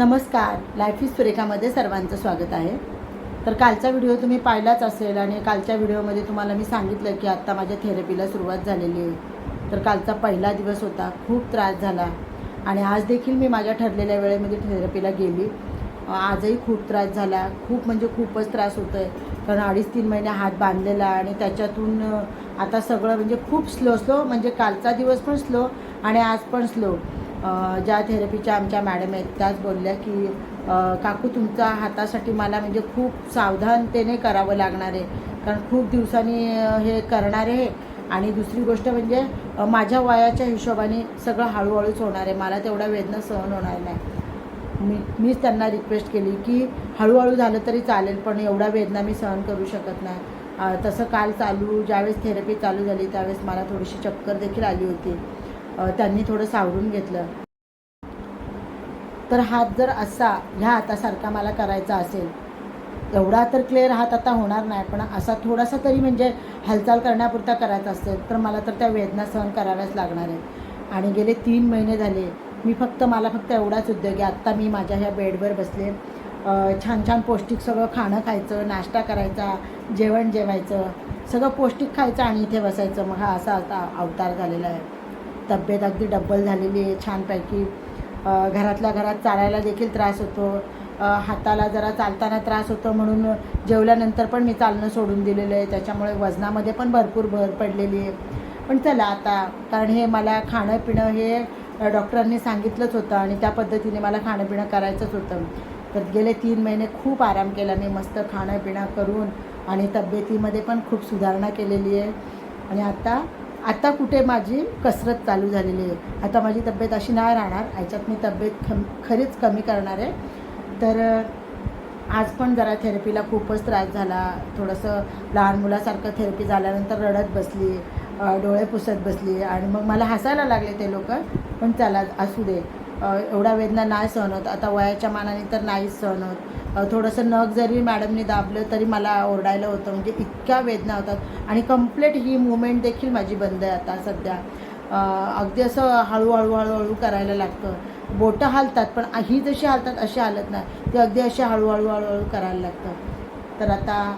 नमस्कार. Life is सुरेखामध्ये सर्वांचं स्वागत आहे. तर कालचा व्हिडिओ तुम्ही पाहिलाच असेल आणि कालच्या व्हिडिओमध्ये तुम्हाला मी सांगितलं की आत्ता माझ्या थेरपीला सुरुवात झालेली आहे. तर कालचा पहिला दिवस होता. खूप त्रास झाला. आणि आज देखील मी माझ्या ठरलेल्या वेळेमध्ये थेरपीला गेली. आजही खूप त्रास झाला. खूप म्हणजे खूपच त्रास होतो आहे कारण अडीच तीन महिने हात बांधलेला आणि त्याच्यातून आता सगळं म्हणजे खूप स्लो स्लो म्हणजे कालचा दिवस पण स्लो आणि आज पण स्लो. ज्या थेरपीच्या आमच्या मॅडम आहेत त्याच बोलल्या की काकू तुमचा हातासाठी मला म्हणजे खूप सावधानतेने करावं लागणार आहे. कारण खूप दिवसांनी हे करणार आहे आणि दुसरी गोष्ट म्हणजे माझ्या वयाच्या हिशोबाने सगळं हळूहळूच होणार आहे. मला तेवढा वेदना सहन होणार नाही. मी मीच त्यांना रिक्वेस्ट केली की हळूहळू झालं तरी चालेल पण एवढा वेदना मी सहन करू शकत नाही. तसं काल चालू ज्यावेळेस थेरपी चालू झाली त्यावेळेस मला थोडीशी चक्कर देखील आली होती. त्यांनी थोडं सावरून घेतलं. तर हात जर असा ह्या हातासारखा मला करायचा असेल एवढा तर क्लिअर हात आता होणार नाही पण असा थोडासा तरी म्हणजे हालचाल करण्यापुरता करायचा असेल तर मला तर त्या वेदना सहन कराव्याच लागणार आहेत. आणि गेले तीन महिने झाले मी फक्त मला फक्त एवढाच उद्योग आहे. आत्ता मी माझ्या ह्या बेडवर बसले. छान छान पौष्टिक सगळं खाणं खायचं नाश्ता करायचा जेवण जेवायचं सगळं पौष्टिक खायचं आणि इथे बसायचं. मग हा असा आता अवतार झालेला आहे. तब्येत अगदी डब्बल झालेली आहे छानपैकी. घरातल्या घरात चालायला देखील त्रास होतो. हाताला जरा चालताना त्रास होतो म्हणून जेवल्यानंतर पण मी चालणं सोडून दिलेलं आहे. त्याच्यामुळे वजनामध्ये पण भरपूर भर पडलेली आहे. पण चला आता कारण हे मला खाणं पिणं हे डॉक्टरांनी सांगितलंच होतं आणि त्या पद्धतीने मला खाणं पिणं करायचंच होतं. तर गेले तीन महिने खूप आराम केला मी मस्त खाणं पिणं करून आणि तब्येतीमध्ये पण खूप सुधारणा केलेली आहे. आणि आता आता कुठे माझी कसरत चालू झालेली आहे? आता माझी तब्येत अशी नाही राहणार. याच्यात मी तब्येत खम खरीच कमी करणार आहे. तर आज पण जरा थेरपीला खूपच त्रास झाला. थोडंसं लहान मुलासारखं थेरपी झाल्यानंतर रडत बसली डोळे पुसत बसली आणि मग मला हसायला लागले ते लोक. पण चला असू दे. एवढा वेदना नाही सहन होत. आता वयाच्या मानाने तर नाहीच सहन होत. थोडंसं नख जरी मॅडमनी दाबलं तरी मला ओरडायला होतं म्हणजे इतक्या वेदना होतात. आणि कंप्लीट ही मुवमेंट देखील माझी बंद आहे आता सध्या. अगदी असं हळूहळू हळूहळू करायला लागतं. बोटं हालतात पण ही जशी हालतात अशी हालत नाही. ती अगदी अशी हळूहळू हळूहळू करायला लागतं. तर आता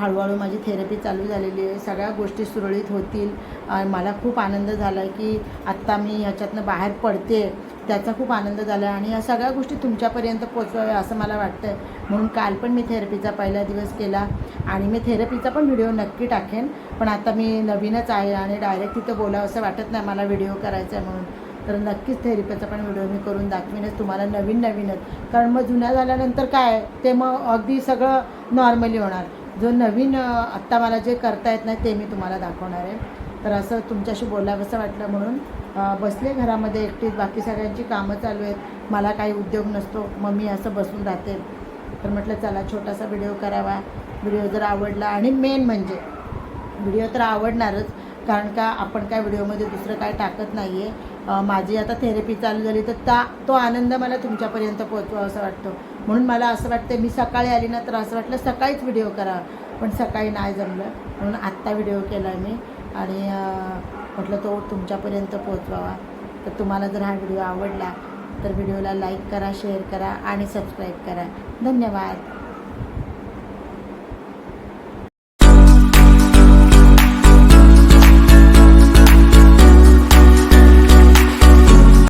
हळूहळू माझी थेरपी चालू झालेली आहे. सगळ्या गोष्टी सुरळीत होतील. आणि मला खूप आनंद झाला आहे की आत्ता मी ह्याच्यातनं बाहेर पडते त्याचा खूप आनंद झाला आहे आणि या सगळ्या गोष्टी तुमच्यापर्यंत पोचवाव्या असं मला वाटतं आहे म्हणून काल पण मी थेरपीचा पहिला दिवस केला आणि मी थेरपीचा पण व्हिडिओ नक्की टाकेन. पण आता मी नवीनच आहे आणि डायरेक्ट तिथं बोलावं असं वाटत नाही मला व्हिडिओ करायचा आहे म्हणून. तर नक्कीच थेरपीचा पण व्हिडिओ मी करून दाखवीनच तुम्हाला नवीन नवीनच. कारण मग जुन्या झाल्यानंतर काय ते मग अगदी सगळं नॉर्मली होणार. जो नवीन आत्ता मला जे करता येत नाही ते मी तुम्हाला दाखवणार आहे. तर असं तुमच्याशी बोलावंसं वाटलं म्हणून बसले घरामध्ये एकटीच बाकी सगळ्यांची कामं चालू आहेत. मला काही उद्योग नसतो मग मी असं बसून राहते. तर म्हटलं चला छोटासा व्हिडिओ करावा. व्हिडिओ जर आवडला आणि मेन म्हणजे व्हिडिओ तर आवडणारच कारण का आपण काय व्हिडिओमध्ये दुसरं काय टाकत नाही आहे माझी आता थेरपी चालू झाली तर ता तो आनंद मला तुमच्यापर्यंत पोचवा असं वाटतं. म्हणून मला असं वाटतं मी सकाळी आली ना तर असं वाटलं सकाळीच व्हिडिओ करावा. पण सकाळी नाही जमलं म्हणून आत्ता व्हिडिओ केला मी. आणि म्हटलं तो तुमच्यापर्यंत पोहोचवावा. तर तुम्हाला जर हा व्हिडिओ आवडला तर व्हिडिओला लाईक करा शेअर करा आणि सबस्क्राईब करा. धन्यवाद.